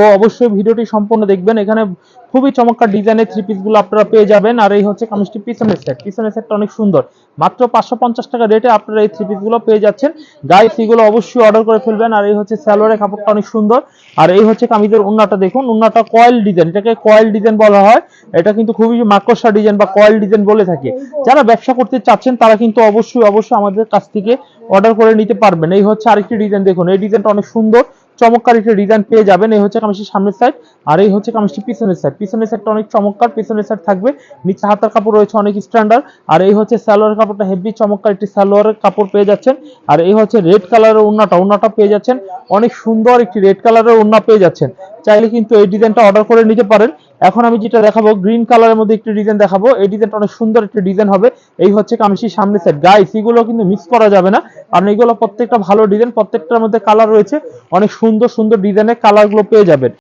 তো অবশ্যই ভিডিওটি সম্পূর্ণ দেখবেন। এখানে খুবই চমৎকার ডিজাইনের থ্রি পিসগুলো আপনারা পেয়ে যাবেন। আর এই হচ্ছে কামিজটি পিছনের সেট পিছনের সেটটা অনেক সুন্দর। মাত্র পাঁচশো পঞ্চাশ টাকা রেটে আপনারা এই থ্রি পিসগুলো পেয়ে যাচ্ছেন। গাইস এগুলো অবশ্যই অর্ডার করে ফেলবেন। আর এই হচ্ছে সালোয়ারের কাপড়টা অনেক সুন্দর। আর এই হচ্ছে কামিজের উন্নাটা দেখুন। উন্নাটা কয়েল ডিজাইন এটাকে কয়েল ডিজাইন বলা হয়। এটা কিন্তু খুবই মাকড়সা ডিজাইন বা কয়েল ডিজাইন বলে থাকে। যারা ব্যবসা করতে চাচ্ছেন, তারা কিন্তু অবশ্যই অবশ্যই আমাদের কাছ থেকে অর্ডার করে নিতে পারবেন। এই হচ্ছে আরেকটি ডিজাইন দেখুন। এই ডিজাইনটা অনেক সুন্দর। চমৎকার একটি ডিজাইন পেয়ে যাবেন। এই হচ্ছে কামিজটির সামনের সাইড আর এই হচ্ছে কামিজটি পিছনের সাইড পিছনের সাইডটা অনেক চমৎকার, পিছনের সাইড থাকবে। নিচে হাতার কাপড় রয়েছে অনেক স্ট্যান্ডার্ড আর এই হচ্ছে সালোয়ার কাপড়টা হেভি চমৎকার একটি সালোয়ারের কাপড় পেয়ে যাচ্ছেন। আর এই হচ্ছে রেড কালারের উন্নাটা উন্নাটা পেয়ে যাচ্ছেন। অনেক সুন্দর একটি রেড কালারের উন্না পেয়ে যাচ্ছেন। চাইলে কিন্তু এই ডিজাইনটা অর্ডার করে নিতে পারেন। এখন আমি যেটা দেখাবো গ্রিন কালারের মধ্যে একটি ডিজাইন দেখাবো। এই ডিজাইনটা অনেক সুন্দর একটি ডিজাইন হবে। এই হচ্ছে কামিশির সামনে সেট গাইস এগুলো কিন্তু মিস করা যাবে না। কারণ এগুলো প্রত্যেকটা ভালো ডিজাইন প্রত্যেকটার মধ্যে কালার রয়েছে। অনেক সুন্দর সুন্দর ডিজাইনের কালারগুলো পেয়ে যাবেন।